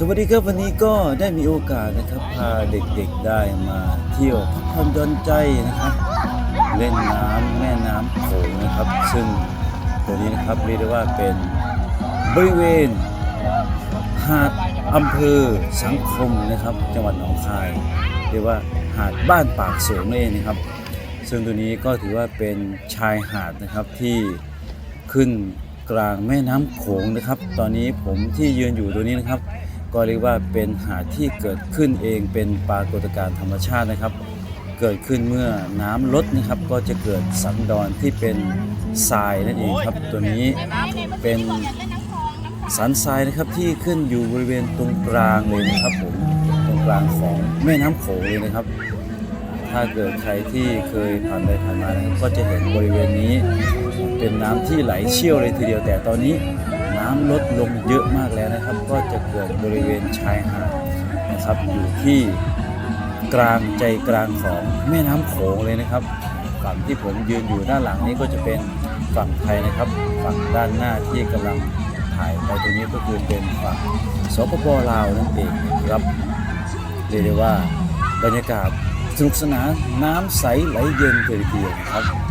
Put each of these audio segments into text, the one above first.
สวัสดีครับวันนี้ก็ได้มีโอกาสนะครับพาเด็กๆได้มาเที่ยวพักผ่อนหย่อนใจนะครับ เล่นน้ำแม่น้ำโขงนะครับ ซึ่งตัวนี้นะครับเรียกได้ว่าเป็นบริเวณหาดอำเภอสังคมนะครับ จังหวัดหนองคาย เรียกว่าหาดบ้านปากสวนนั่นเองนะครับ ซึ่งตัวนี้ก็ถือว่าเป็นชายหาดนะครับที่ขึ้นกลางแม่น้ำโขงนะครับ ตอนนี้ผมที่ยืนอยู่ตัวนี้นะครับ ก็เรียกว่าเป็นหาดที่เกิดขึ้นเองเป็นปรากฏการณ์ธรรมชาตินะครับ เกิดขึ้นเมื่อน้ำลดนะครับก็จะเกิดสันดอนที่เป็นทรายนั่นเองครับตัวนี้เป็นสันทรายนะครับที่ขึ้นอยู่บริเวณตรงกลางเลยนะครับผมตรงกลางของแม่น้ำโขงเลยนะครับ ถ้าเกิดใครที่เคยผ่านไปผ่านมานะครับก็จะเห็นบริเวณนี้ เป็นน้ำที่ไหลเชี่ยวเลยทีเดียวแต่ตอนนี้ น้ำลดลงเยอะมากแล้วนะครับ ก็จะเกิดบริเวณชายหาดนะครับ อยู่ที่กลางใจกลางของแม่น้ำโขงเลยนะครับ ฝั่งที่ผมยืนอยู่ด้านหลังนี้ก็จะเป็นฝั่งไทยนะครับ ฝั่งด้านหน้าที่กำลังถ่ายไปตรงนี้ก็คือเป็นฝั่งสปปลาวนั่นเองครับเรียกได้ว่าบรรยากาศสนุกสนานน้ำใสไหลเย็นเทีเดียวครับ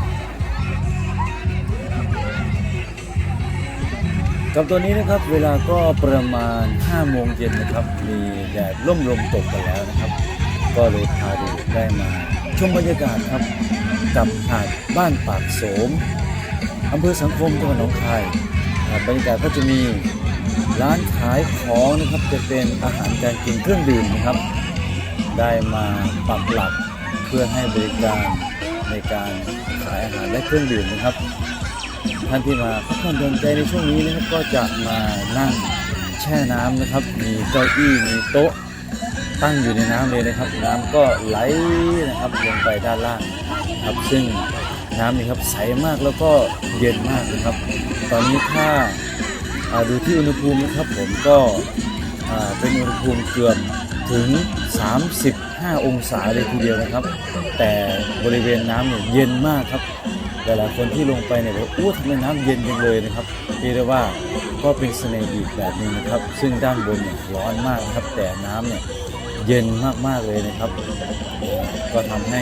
กับตัวนี้นะครับเวลาก็ประมาณ5โมงเย็นนะครับ มีแดดร่มลมตกกันแล้วนะครับ ก็เลยพาเด็กได้มาชมบรรยากาศครับกับหาดบ้านปากโสมอำเภอสังคมจังหวัดหนองคายบรรยากาศก็จะมีร้านขายของนะครับจะเป็นอาหารการกินเครื่องดื่มนะครับ ได้มาปักหลักเพื่อให้บริการในการขายอาหารและเครื่องดื่มนะครับ ท่านที่มาพักผ่อนหย่อนใจในช่วงนี้นะครับก็จะมานั่งแช่น้ำนะครับ มีเก้าอี้มีโต๊ะตั้งอยู่ในน้ำเลยนะครับ น้ำก็ไหลนะครับลงไปด้านล่างครับซึ่งน้ำนี่ครับใสมากแล้วก็เย็นมากนะครับ ตอนนี้ถ้าาดูที่อุณหภูมินะครับผมก็เป็นอุณหภูมิเกือบถึง 35 องศาเลยทีเดียวนะครับ แต่บริเวณน้ำเนี่ยเย็นมากครับ หลายๆคนที่ลงไปเนี่ยบอกอู้ทำไมน้ำเย็นจังเลยนะครับเรียกได้ว่าก็เป็นเสน่ห์อีกแบบหนึงนะครับ ซึ่งด้านบนเนี่ยร้อนมากนะครับ แต่น้ำเนี่ยเย็นมากๆเลยนะครับ ก็ทำให้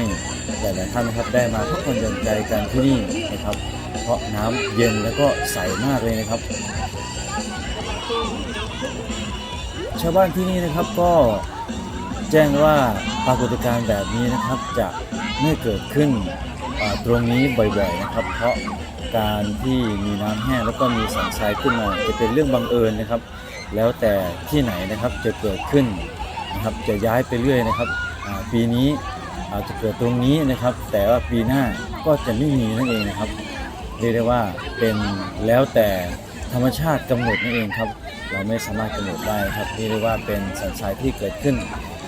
หลายๆท่านนะครับได้มาพักผ่อนหย่อนใจกันที่นี่นะครับ เพราะน้ำเย็นแล้วก็ใสมากเลยนะครับ ชาวบ้านที่นี่นะครับก็แจ้งว่าปรากฏการณ์แบบนี้นะครับจะไม่เกิดขึ้น ตรงนี้บ่อยๆนะครับ เพราะการที่มีน้ำแห้งแล้วก็มีสันทรายขึ้นมาจะเป็นเรื่องบังเอิญนะครับ แล้วแต่ที่ไหนนะครับจะเกิดขึ้นนะครับจะย้ายไปเรื่อยนะครับปีนี้อาจจะเกิดตรงนี้นะครับ แต่ว่าปีหน้าก็จะไม่มีนั่นเองนะครับเรียกได้ว่าเป็นแล้วแต่ธรรมชาติกำหนดนั่นเองครับ เราไม่สามารถกำหนดได้ครับเรียกได้ว่าเป็นสันทรายที่เกิดขึ้น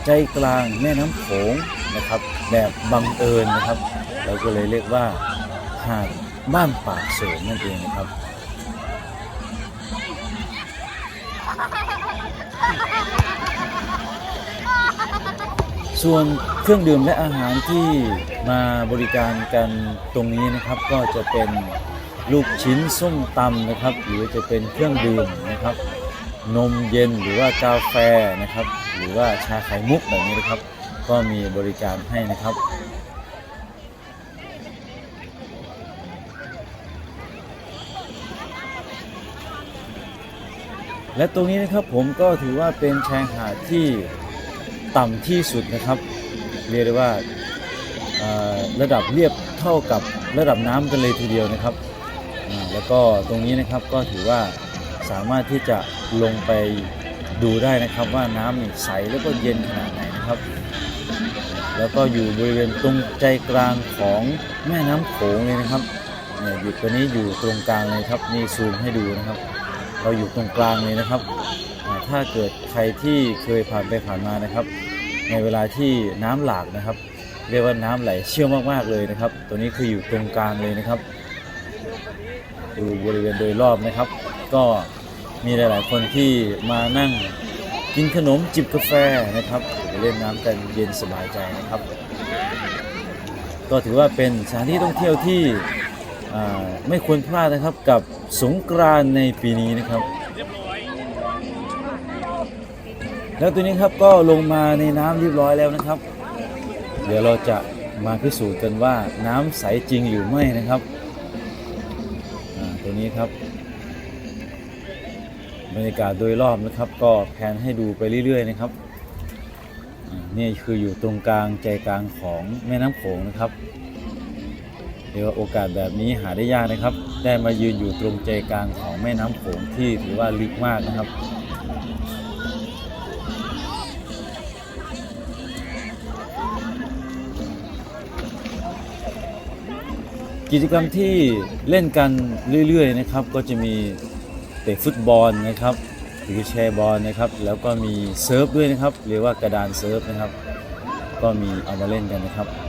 ใจกลางแม่น้ำโขงนะครับ แบบบังเอิญนะครับ เราก็เลยเรียกว่าหาดบ้านปากโสมนั่นเองนะครับส่วนเครื่องดื่มและอาหารที่มาบริการกันตรงนี้นะครับก็จะเป็นลูกชิ้นส้มตำนะครับ หรือจะเป็นเครื่องดื่มนะครับ นมเย็นหรือว่ากาแฟนะครับ หรือว่าชาไข่มุกแบบนี้นะครับ ก็มีบริการให้นะครับ และตรงนี้นะครับผมก็ถือว่าเป็นชายหาดที่ต่ำที่สุดนะครับ เรียกได้ว่าระดับเรียบเท่ากับระดับน้ำกันเลยทีเดียวนะครับ แล้วก็ตรงนี้นะครับก็ถือว่าสามารถที่จะลงไปดูได้นะครับว่าน้ำนี่ใสแล้วก็เย็นขนาดไหนนะครับ แล้วก็อยู่บริเวณตรงใจกลางของแม่น้ำโขงเลยนะครับเนี่ยอยู่ตัวนี้อยู่ตรงกลางเลยครับนี่ซูมให้ดูนะครับ เราอยู่ตรงกลางเลยนะครับ ถ้าเกิดใครที่เคยผ่านไปผ่านมานะครับ ในเวลาที่น้ำหลากนะครับ เรียกว่าน้ำไหลเชี่ยวมากๆเลยนะครับ ตัวนี้คืออยู่ตรงกลางเลยนะครับดูบริเวณโดยรอบนะครับ ก็มีหลาย ๆ คนที่มานั่งกินขนมจิบกาแฟนะครับหรือเล่นน้ำกันเย็นสบายใจนะครับ ก็ถือว่าเป็นสถานที่ท่องเที่ยวที่ ไม่ควรพลาดนะครับกับสงกรานในปีนี้นะครับ แล้วตัวนี้ครับก็ลงมาในน้ำเรียบร้อยแล้วนะครับ เดี๋ยวเราจะมาพิสูจน์กันว่าน้ำใสจริงหรือไม่นะครับตัวนี้ครับบรรยากาศโดยรอบนะครับก็แพนให้ดูไปเรื่อยๆนะครับนี่คืออยู่ตรงกลางใจกลางของแม่น้ำโขงนะครับียกว่าโอกาสแบบนี้หาได้ยากนะครับ ได้มายืนอยู่ตรงใจกลางของแม่น้ำโขงที่ถือว่าลึกมากนะครับกิจกรรมที่เล่นกันเรื่อยๆนะครับ ก็จะมีเตะฟุตบอลนะครับหรือแชร์บอลนะครับ แล้วก็มีเซิร์ฟด้วยนะครับเรียกว่ากระดานเซิร์ฟนะครับ ก็มีเอามาเล่นกันนะครับ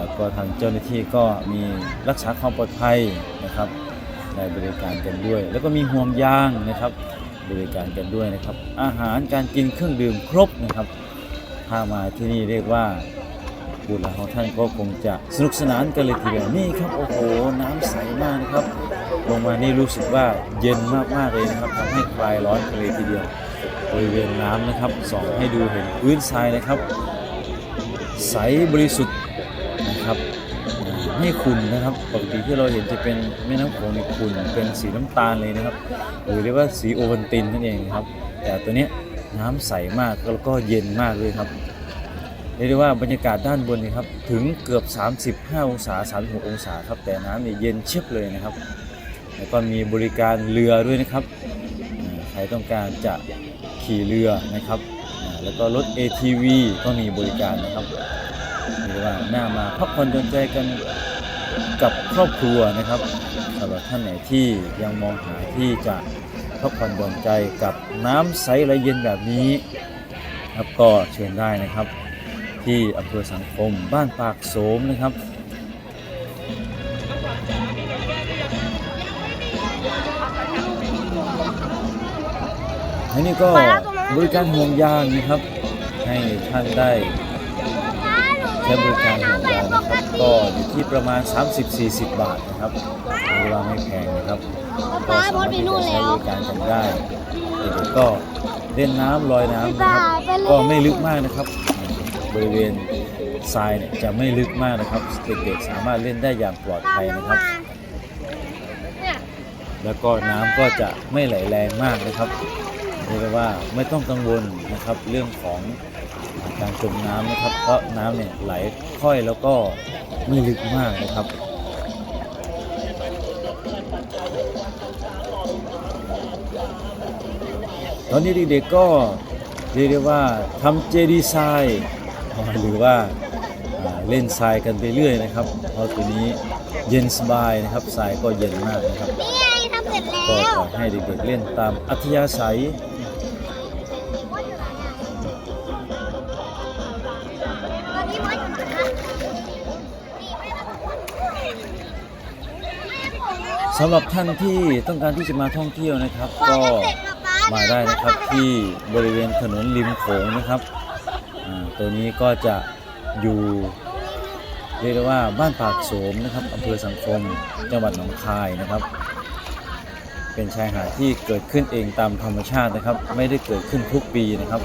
แล้วก็ทางเจ้าหน้าที่ก็มีรักษาความปลอดภัยนะครับได้บริการกันด้วย แล้วก็มีห่วงยางนะครับบริการกันด้วยนะครับ อาหารการกินเครื่องดื่มครบนะครับถ้ามาที่นี่เรียกว่าบุตรของท่านก็คงจะสนุกสนานกันเลยทีเดียวนี่ครับโอ้โหน้ำใสมากนะครับ ลงมานี่รู้สึกว่าเย็นมากๆเลยนะครับทำให้คลายร้อนกันเลยทีเดียวบริเวณน้ำนะครับส่องให้ดูเห็นพื้นทรายนะครับ ใสบริสุทธิ์ ไม่ขุ่นนะครับ ปกติที่เราเห็นจะเป็นแม่น้ำโขงในขุ่นเป็นสีน้ำตาลเลยนะครับ หรือเรียกว่าสีโอวัลตินนั่นเองครับ แต่ตัวนี้น้ำใสมากแล้วก็เย็นมากเลยครับเรียกได้ว่าบรรยากาศด้านบนนี่ครับถึงเกือบ 35 องศา 36 องศาครับ แต่น้ำเนี่ยเย็นเชียบเลยนะครับ แล้วก็มีบริการเรือด้วยนะครับ ใครต้องการจะขี่เรือนะครับ แล้วก็รถ ATV ก็มีบริการนะครับเรียกว่าหน่ามาพักผ่อนหย่อนใจกัน กับครอบครัวนะครับสำหรับท่านไหนที่ยังมองหาที่จะพักผ่อนหย่อนใจกับน้ำใสไหลเย็นแบบนี้ครับก็เชิญได้นะครับ ที่อำเภอสังคมบ้านปากโสมนะครับและนี่ก็บริการห่วงยางนะครับ ให้ท่านได้ใช้บริการห่วงยางนะครับ ก็อยู่ที่ประมาณ 30-40 บาทนะครับเวลาไม่แพงนะครับก็สามารถที่จะใช้บริการกันได้เด็กๆก็เล่นน้ำลอยน้ำนะครับก็ไม่ลึกมากนะครับ บริเวณทรายเนี่ยจะไม่ลึกมากนะครับเด็กๆสามารถเล่นได้อย่างปลอดภัยนะครับ แล้วก็น้ำก็จะไม่ไหลแรงมากนะครับเรียกว่าไม่ต้องกังวลนะครับเรื่องของ การจมน้ำนะครับ เพราะน้ำเนี่ยไหลค่อยแล้วก็ไม่ลึกมากนะครับตอนนี้เด็กๆก็เรียกได้ว่าทำเจดีไซน์หรือว่าอ่าเล่นทรายกันไปเรื่อยนะครับ เพราะตัวนี้เย็นสบายนะครับทรายก็เย็นมากนะครับนี่ไงทำเสร็จก็แล้วขอให้เด็กๆเล่นตามอัธยาศัย สำหรับท่านที่ต้องการที่จะมาท่องเที่ยวนะครับกว่าก็จะเสร็จป๊าป๊ามาได้นะครับที่บริเวณถนนริมโขงนะครับอ่าตัวนี้ก็จะอยู่เรียกได้ว่าบ้านปากโสมนะครับอำเภอสังคมจังหวัดหนองคายนะครับ เป็นชายหาดที่เกิดขึ้นเองตามธรรมชาตินะครับ ไม่ได้เกิดขึ้นทุกปีนะครับ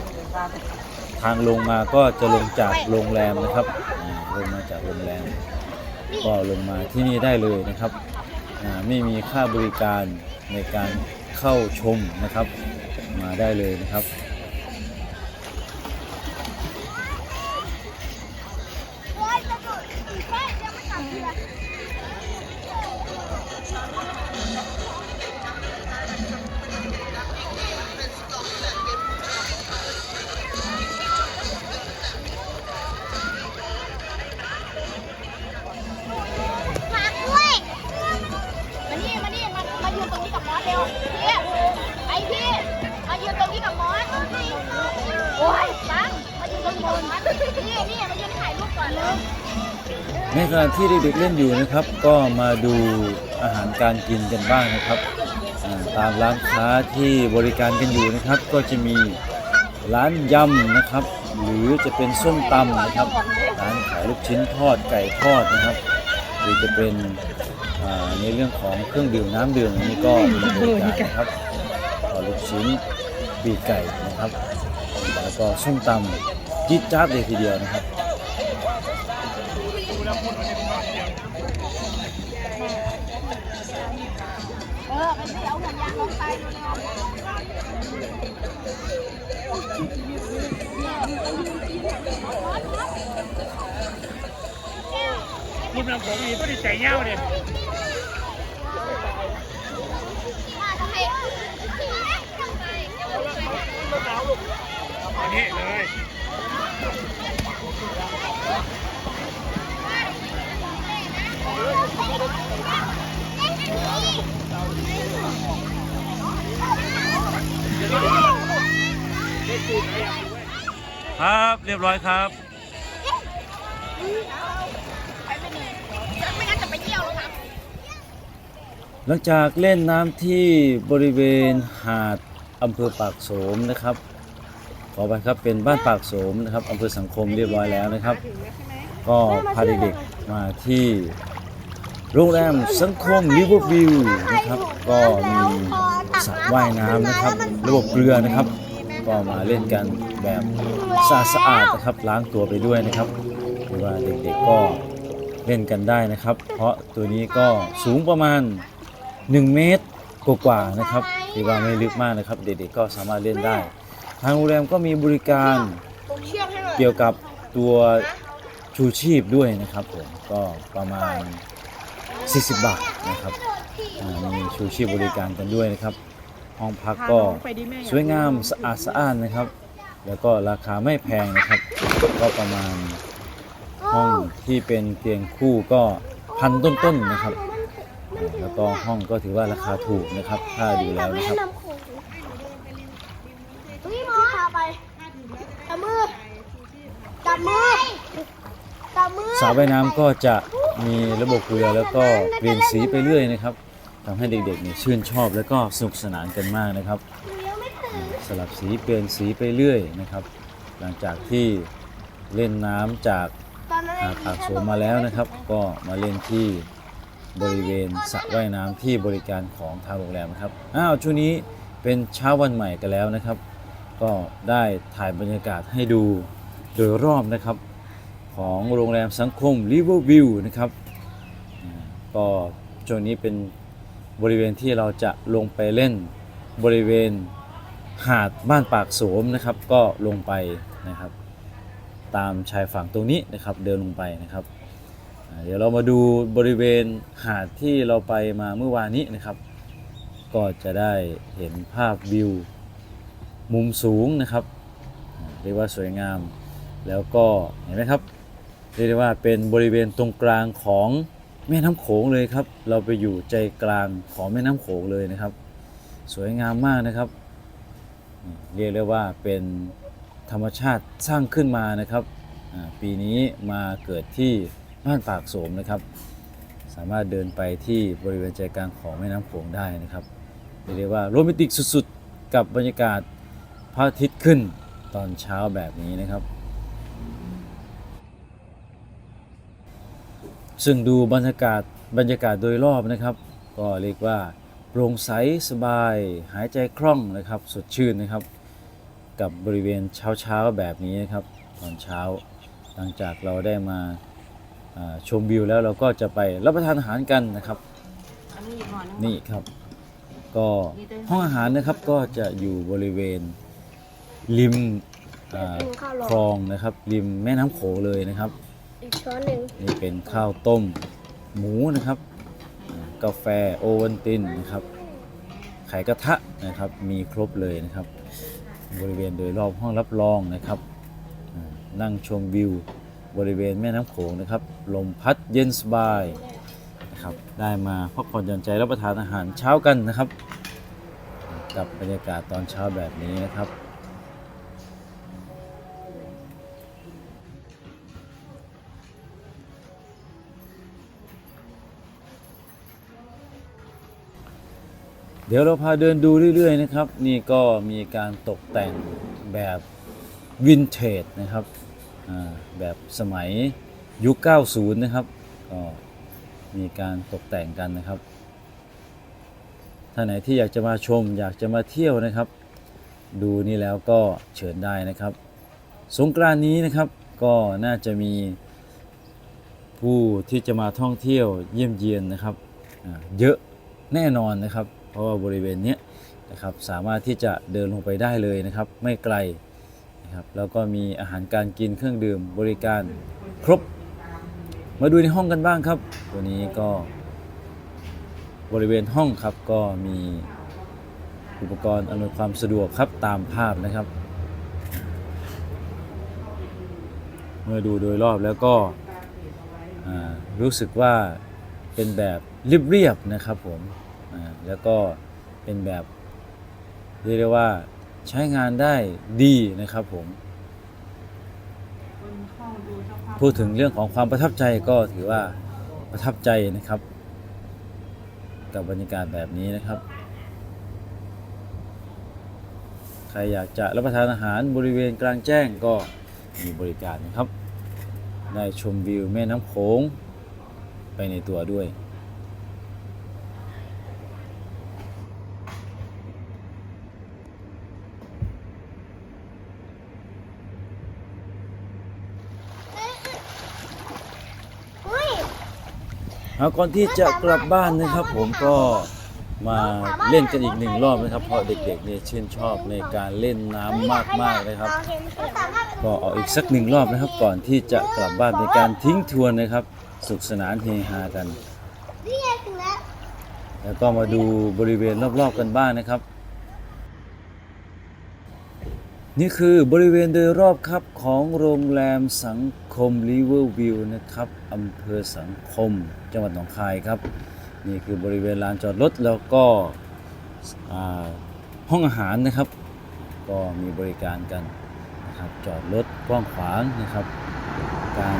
ทางลงมาก็จะลงจากโรงแรมนะครับอ่าลงมาจากโรงแรมก็ลงมาที่นี่ได้เลยนะครับอ่า ไม่มีค่าบริการในการเข้าชมนะครับ มาได้เลยนะครับ มายืนนี่นี่มายืนถ่ายรูปก่อนเลยในขณะที่เด็กๆเล่นอยู่นะครับ ก็มาดูอาหารการกินกันบ้างนะครับ ตามร้านค้าที่บริการกันอยู่นะครับ ก็จะมีร้านยำนะครับ หรือจะเป็นส้มตำนะครับ ร้านขายลูกชิ้นทอดไก่ทอดนะครับ หรือจะเป็นในเรื่องของเครื่องดื่มน้ำดื่มอันนี้ก็มีบริการนะครับลูกชิ้นปีกไก่นะครับ แล้วก็ส้มตำ จิ๊ดจ๊าดเลยทีเดียวนะครับเออไปสิเอาห่วงยางลงไปเร็วรุ่นน้ำผมนี่ก็ได้ใจเงาเนี่ยๆมาทำไมอันนี้เลย ครับเรียบร้อยครับหนื่อยไม่งั้นจะไปเที่ยวแล้วนะหลังจากเล่นน้ำที่บริเวณหาดอำเภอปากโสมนะครับขอไปครับเป็นบ้านปากโสมนะครับอำเภอสังคมเรียบร้อยแล้วนะครับ ก็พาเด็กๆมาที่ โรงแรมสังคมริเวอร์วิวนะครับ ก็มีสระว่ายน้ำนะครับ ระบบเรือนะครับ ก็มาเล่นกันแบบสะอาดสะอาดนะครับล้างตัวไปด้วยนะครับหรือว่าเด็กๆก็เล่นกันได้นะครับ เพราะตัวนี้ก็สูงประมาณ 1 เมตรกว่าๆนะครับถือว่าไม่ลึกมากนะครับ เด็กๆก็สามารถเล่นได้ ทางโรงแรมก็มีบริการเกี่ยวกับตัวชูชีพด้วยนะครับผมก็ประมาณ 40 บาทนะครับอ่ามีชูชีพบริการกันด้วยนะครับ ห้องพักก็สวยงามสะอาดสะอ้านนะครับ แล้วก็ราคาไม่แพงนะครับ ก็ประมาณห้องที่เป็นเตียงคู่ก็พันต้นๆนะครับอ่าแล้วก็ห้องก็ถือว่าราคาถูกนะครับ ถ้าดูแล้วนะครับนี่มอพาไปจับมือจับมือจับมือสระว่ายน้ำก็จะ มีระบบเรือแล้วก็เปลี่ยนสีไปเรื่อยนะครับทำให้เด็กๆเนี่ยชื่นชอบแล้วก็สนุกสนานกันมากนะครับ สลับสีเปลี่ยนสีไปเรื่อยนะครับ หลังจากที่เล่นน้ำจากอนนั้นหาดปากโสมมาแล้วนะครับ ก็มาเล่นที่บริเวณสระว่ายน้ำที่บริการของทางโรงแรมครับอ้าวช่วงนี้เป็นเช้าวันใหม่กันแล้วนะครับ ก็ได้ถ่ายบรรยากาศให้ดูโดยรอบนะครับ ของโรงแรมสังคม Riverview นะครับก็ช่วงนี้เป็นบริเวณที่เราจะลงไปเล่นบริเวณหาดบ้านปากโสมนะครับ ก็ลงไปนะครับ ตามชายฝั่งตรงนี้นะครับเดินลงไปนะครับ เดี๋ยวเรามาดูบริเวณหาดที่เราไปมาเมื่อวานนี้นะครับ ก็จะได้เห็นภาพวิวมุมสูงนะครับ เรียกว่าสวยงามแล้วก็เห็นไหมครับ เรียกได้ว่าเป็นบริเวณตรงกลางของแม่น้ำโขงเลยครับ เราไปอยู่ใจกลางของแม่น้ำโขงเลยนะครับ สวยงามมากนะครับ เรียกได้ว่าเป็นธรรมชาติสร้างขึ้นมานะครับ ปีนี้มาเกิดที่บ้านปากโสมนะครับ สามารถเดินไปที่บริเวณใจกลางของแม่น้ำโขงได้นะครับ เรียกได้ว่าโรแมนติกสุดๆ กับบรรยากาศพระอาทิตย์ขึ้นตอนเช้าแบบนี้นะครับ ซึ่งดูบรรยากาศบรรยากาศโดยรอบนะครับ ก็เรียกว่าโปร่งใสสบาย หายใจคล่องนะครับ สดชื่นนะครับ กับบริเวณเช้าเช้าๆแบบนี้นะครับ ตอนเช้าหลังจากเราได้มาอ่าชมวิวแล้วเราก็จะไปรับประทานอาหารกันนะครับ นี่ครับ ก็ห้องอาหารนะครับก็จะอยู่บริเวณริมอ่าคลองนะครับ ริมแม่น้ำโขงเลยนะครับอีก ช้อนหนึ่งนี่เป็นข้าวต้มหมูนะครับ กาแฟโอวัลตินนะครับ ไข่กระทะนะครับ มีครบเลยนะครับ บริเวณโดยรอบห้องรับรองนะครับ นั่งชมวิวบริเวณแม่น้ำโขงนะครับ ลมพัดเย็นสบายนะครับ ได้มาพักผ่อนหย่อนใจรับประทานอาหารเช้ากันนะครับ กับบรรยากาศตอนเช้าแบบนี้นะครับ เดี๋ยวเราพาเดินดูเรื่อยๆนะครับ นี่ก็มีการตกแต่งแบบวินเทจนะครับแบบสมัยยุค 90 นะครับก็มีการตกแต่งกันนะครับท่านไหนที่อยากจะมาชมอยากจะมาเที่ยวนะครับ ดูนี่แล้วก็เชิญได้นะครับ สงกรานนี้นะครับก็น่าจะมีผู้ที่จะมาท่องเที่ยวเยี่ยมเยียนนะครับเยอะแน่นอนนะครับ เพราะว่าบริเวณนี้นะครับสามารถที่จะเดินลงไปได้เลยนะครับ ไม่ไกลนะครับแล้วก็มีอาหารการกินเครื่องดื่มบริการครบ มาดูในห้องกันบ้างครับ ตัวนี้ก็บริเวณห้องครับก็มีอุปกรณ์อำนวยความสะดวกครับตามภาพนะครับ เมื่อดูโดยรอบแล้วก็รู้สึกว่าเป็นแบบเรียบๆนะครับผม แล้วก็เป็นแบบเรียกได้ว่าใช้งานได้ดีนะครับผมพูดถึงเรื่องของความประทับใจก็ถือว่าประทับใจนะครับ กับบรรยากาศแบบนี้นะครับ ใครอยากจะรับประทานอาหารบริเวณกลางแจ้งก็มีบริการนะครับ ได้ชมวิวแม่น้ำโขงไปในตัวด้วย เอาก่อนที่จะกลับบ้านนะครับผมก็มาเล่นกันอีกหนึ่งรอบนะครับ เพราะเด็กๆเนี่ยชื่นชอบในการเล่นน้ำมากๆนะครับ ก็เอาอีกสักหนึ่งรอบนะครับ ก่อนที่จะกลับบ้านเป็นการทิ้งทวนนะครับ สุขสนานเฮฮากัน แล้วแล้วก็มาดูบริเวณรอบๆกันบ้างนะครับ นี่คือบริเวณโดยรอบครับของโรงแรมสังคมริเวอร์วิวนะครับอำเภอสังคมจังหวัดหนองคายครับ นี่คือบริเวณลานจอดรถแล้วก็ห้องอาหารนะครับ ก็มีบริการกันนะครับจอดรถกว้างขวางนะครับ การ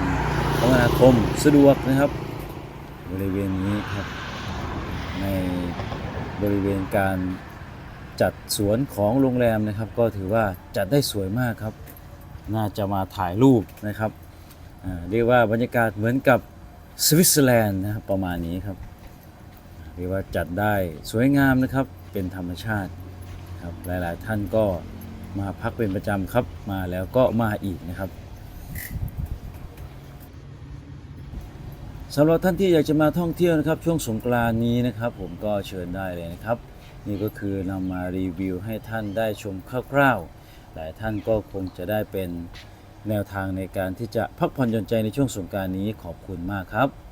คมนาคมสะดวกนะครับ บริเวณนี้ครับในบริเวณการ จัดสวนของโรงแรมนะครับ ก็ถือว่าจัดได้สวยมากครับ น่าจะมาถ่ายรูปนะครับเรียกว่าบรรยากาศเหมือนกับสวิตเซอร์แลนด์นะครับประมาณนี้ครับเรียกว่าจัดได้สวยงามนะครับเป็นธรรมชาติครับหลายๆท่านก็มาพักเป็นประจำครับมาแล้วก็มาอีกนะครับสำหรับท่านที่อยากจะมาท่องเที่ยวนะครับ ช่วงสงกรานนี้นะครับ ผมก็เชิญได้เลยนะครับ นี่ก็คือนำมารีวิวให้ท่านได้ชมคร่าวๆ หลายท่านก็คงจะได้เป็นแนวทางในการที่จะพักผ่อนหย่อนใจในช่วงสงกรารนี้ขอบคุณมากครับ